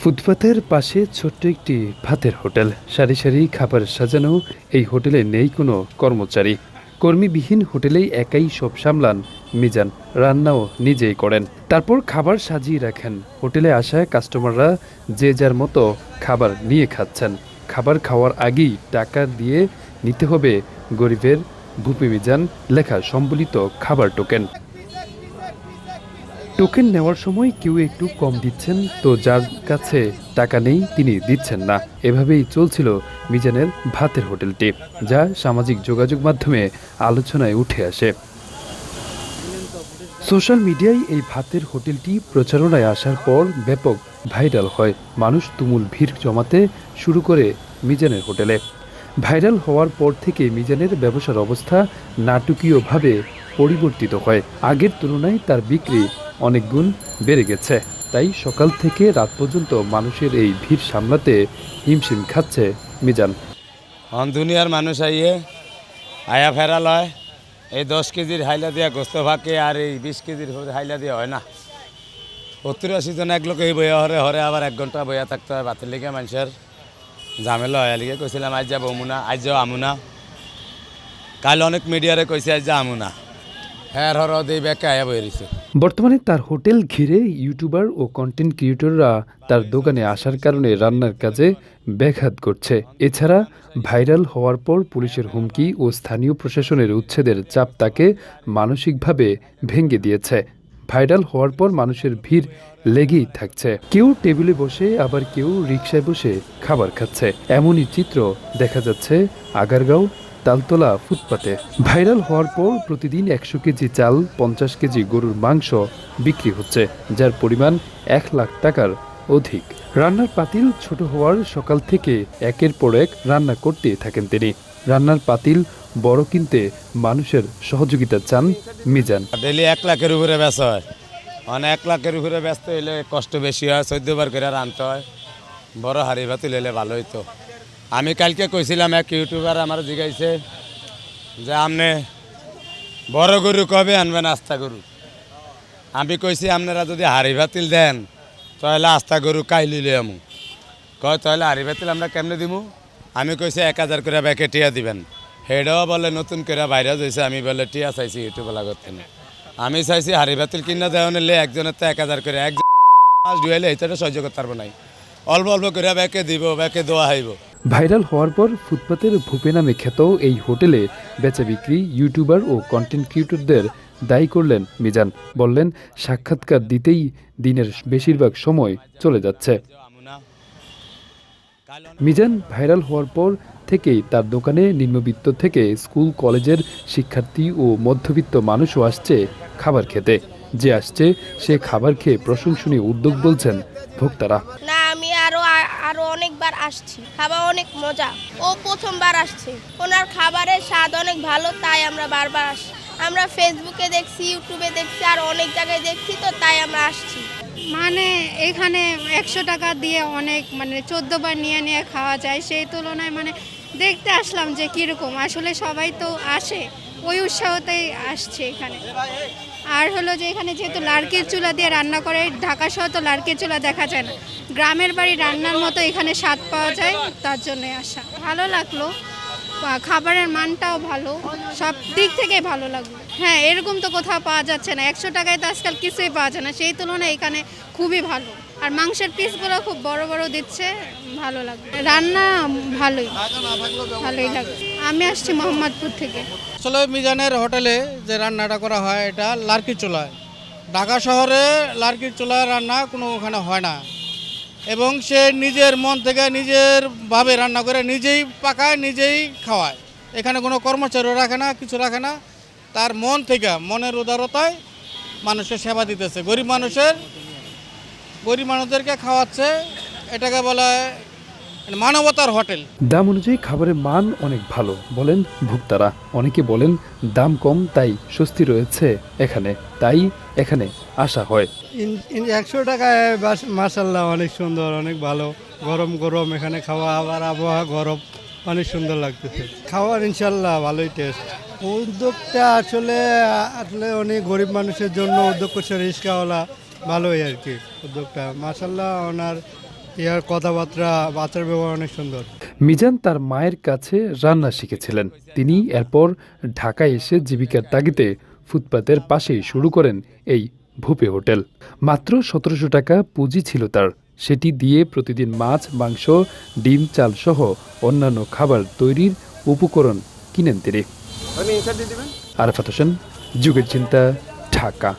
ফুটপাতের পাশে ছোট্ট একটি ভাতের হোটেল। সারি সারি খাবার সাজানো, এই হোটেলে নেই কোনো কর্মচারী। কর্মীবিহীন হোটেলেই একাই সব সামলান মিজান, রান্নাও নিজেই করেন। তারপর খাবার সাজিয়ে রাখেন। হোটেলে আসা কাস্টমাররা যে যার মতো খাবার নিয়ে খাচ্ছেন। খাবার খাওয়ার আগেই টাকা দিয়ে নিতে হবে গরিবের, ভূপি মিজান, লেখা সম্বলিত খাবার টোকেন। টোকেন নেওয়ার সময় কেউ একটু কম দিচ্ছেন, তো যার কাছে টাকা নেই তিনি দিচ্ছেন না। এভাবেই চলছিল মিজানের ভাতের হোটেলটি, যা সামাজিক যোগাযোগ মাধ্যমে আলোচনায় উঠে আসে। সোশ্যাল মিডিয়ায় এই ভাতের হোটেলটি প্রচারণায় আসার পর ব্যাপক ভাইরাল হয়। মানুষ তুমুল ভিড় জমাতে শুরু করে মিজানের হোটেলে। ভাইরাল হওয়ার পর থেকে মিজানের ব্যবসার অবস্থা নাটকীয়ভাবে পরিবর্তিত হয়। আগের তুলনায় তার বিক্রি অনেক গুণ বেড়ে গেছে। তাই সকাল থেকে রাত পর্যন্ত মানুষের এই ভিড় সামলাতে হিমশিম খাচ্ছে মিজান। দুনিয়ার মানুষ আইয়ে আয়া ফেরা লয়। এই দশ কেজির হাইলা দিয়া গোস্ত ভাকে আর এই বিশ কেজির হাইলা দিয়া হয় না। সত্তর আশি জন এক লোক এই বইয়া হরে হরে আবার এক ঘণ্টা বইয়া থাকতে হয় বাতিল লিগে মানুষের। ঝামেলা হয়। লিগে কইছিলাম, আজ যাব আমুনা আজ যাও আমুনা। কাল অনেক মিডিয়ারে কইছে, আজ যা আমুনা। হ্যাঁ হর দেই ব্যাকে আয়া বই রইছে। বর্তমানে তার হোটেল ঘিরে ইউটিউবার ও কন্টেন্ট ক্রিয়েটররা তার দোকানে আসার কারণে রান্নার কাজে ব্যাঘাত করছে এছাড়া ভাইরাল হওয়ার পর পুলিশের হুমকি ও স্থানীয় প্রশাসনের উচ্ছেদের চাপ তাকে মানসিকভাবে ভেঙে দিয়েছে। ভাইরাল হওয়ার পর মানুষের ভিড় লেগেই থাকছে। কেউ টেবিলে বসে, আবার কেউ রিকশায় বসে খাবার খাচ্ছে। এমনই চিত্র দেখা যাচ্ছে আগারগাঁও তালতলা ফুটপাতে। ভাইরাল হওয়ার পর প্রতিদিন একশো কেজি চাল, পঞ্চাশ কেজি গরুর মাংস বিক্রি হচ্ছে, যার পরিমাণ এক লাখ টাকার অধিক। রান্নার পাতিল ছোট হওয়ার সকাল থেকে একের পর এক রান্না করতে থাকেন তিনি। রান্নার পাতিল বড় কিনতে মানুষের সহযোগিতা চান মিজান। ডেলি এক লাখের উপরে ব্যস্ত হয়। মানে এক লাখের উপরে ব্যস্ত হইলে কষ্ট বেশি হয় চোদ্দ বার করে রানতে হয়। বড় হাড়ি ভাতি লইলে ভালো হইতো। আমি কালকে কইছিলাম এক ইউটিউবার আমার জিগাইছে যে আপনি বড় গরু কবে আনবেন আস্থা গরু? আমি কইছি আপনারা যদি হাড়ি ভাতিল দেন, তাহলে আস্থা গরু কাইলি লই আমু। কয়, তাহলে হাড়ি ভাতিল আমরা কেমনে দিমু? আমি কইছি, এক হাজার করে ব্যাকে টিয়া দিবেন। হেডও বলে, নতুন করে বাইরে যাইছে। আমি বলে, টিয়া চাইছি ইউটিউবে লাগতে না আমি চাইছি, হাড়ি ভাতিল কিনা দেওয়া নিলে একজনের তো এক হাজার করে, একজন ডুয়াইলে এটা সহ্য করতে পারব নাই। অল্প অল্প করে ব্যাকে দিব ব্যাকে দোয়া হাইব। ভাইরাল হওয়ার পর ফুটপাতের ভূপে নামে খ্যাত এই হোটেলে বেচা বিক্রি ইউটিউবার ও কন্টেন্ট ক্রিয়েটরদের দায়ী করলেন মিজান। বললেন, সাক্ষাৎকার দিতেই দিনের বেশিরভাগ সময় চলে যাচ্ছে। মিজান ভাইরাল হওয়ার পর থেকেই তার দোকানে নিম্নবিত্ত থেকে স্কুল, কলেজের শিক্ষার্থী ও মধ্যবিত্ত মানুষও আসছে খাবার খেতে। যে আসছে, সে খাবার খেয়ে প্রশংসনীয় উদ্যোগ বলছেন ভোক্তারা। না আমি আরও আরও অনেকবার আসছি। খাবার অনেক মজা। ও প্রথমবার আসছে। ওনার খাবারের স্বাদ অনেক ভালো, তাই আমরা বারবার আসি আমরা ফেসবুকে দেখছি ইউটিউবে দেখছি, আর অনেক জায়গায় দেখছি তো, তাই আমরা আসছি। মানে এখানে একশো টাকা দিয়ে অনেক মানে চোদ্দ বার নিয়ে নিয়ে খাওয়া যায়, সেই তুলনায় মানে দেখতে আসলাম যে কীরকম। আসলে সবাই তো আসে। ওই উৎসাহতেই আসছে এখানে। আর হলো যে এখানে যেহেতু লার্কির চুলা দিয়ে রান্না করে, ঢাকা শহর তো লার্কির চুলা দেখা যায় না। গ্রামের বাড়ি রান্নার মতো এখানে স্বাদ পাওয়া যায়, তার জন্যই আসা। ভালো লাগল। খাবারের মানটাও ভালো। সব দিক থেকে ভালো লাগল। হ্যাঁ এরকম তো কোথাও পাওয়া যাচ্ছে না। একশো টাকায় তো আজকাল কিছুই পাওয়া যায় না। সেই তুলনায় এখানে খুবই ভালো। আর মাংসের পিসগুলো খুব বড় বড় দিচ্ছে, ভালো লাগল। রান্না ভালোই ভালোই লাগল। আমি আসছি মোহাম্মদপুর থেকে। আসলে মিজানের হোটেলে যে রান্নাটা করা হয়, এটা লার্কির চুলায়। ঢাকা শহরে লার্কির চুলায় রান্না কোনো ওখানে হয় না। এবং সে নিজের মন থেকে নিজের ভাবে রান্না করে, নিজেই পাকায়, নিজেই খাওয়ায়। এখানে কোনো কর্মচারীও রাখে না, কিছু রাখে না। তার মন থেকে, মনের উদারতায় মানুষের সেবা দিতেছে। গরিব মানুষের, গরিব মানুষদেরকে খাওয়াচ্ছে। এটাকে বলা মানবতার হোটেল। দাম অনুযায়ী খাবারের মান অনেক ভালো বলেন ভোক্তারা। অনেকে বলেন দাম কম তাই স্বস্তি রয়েছে এখানে তাই এখানে আসা হয়। একশো টাকায় মাসাল্লাহ অনেক সুন্দর অনেক ভালো। গরম গরম এখানে খাওয়া আবার আবহাওয়া গরম অনেক সুন্দর লাগতেছে। খাওয়ার ইনশাল্লাহ ভালোই টেস্ট উদ্যোগটা আসলে আসলে অনেক গরিব মানুষের জন্য উদ্যোগ করছে রিক্সাওয়ালা ভালোই আর কি উদ্যোগটা। মাসাল্লাহ ওনার ইয়ার কথাবার্তা বাচ্চার ব্যবহার অনেক সুন্দর। মিজান তার মায়ের কাছে রান্না শিখেছিলেন। তিনি এরপর ঢাকায় এসে জীবিকার তাগিদে ফুটপাতের পাশেই শুরু করেন এই ভূপে হোটেল। মাত্র সতেরোশো টাকা পুঁজি ছিল তার। সেটি দিয়ে প্রতিদিন মাছ মাংস ডিম চাল সহ অন্যান্য খাবার তৈরির উপকরণ কিনেন তিনি। আরাফাত হোসেন যুগের চিন্তা ঢাকা।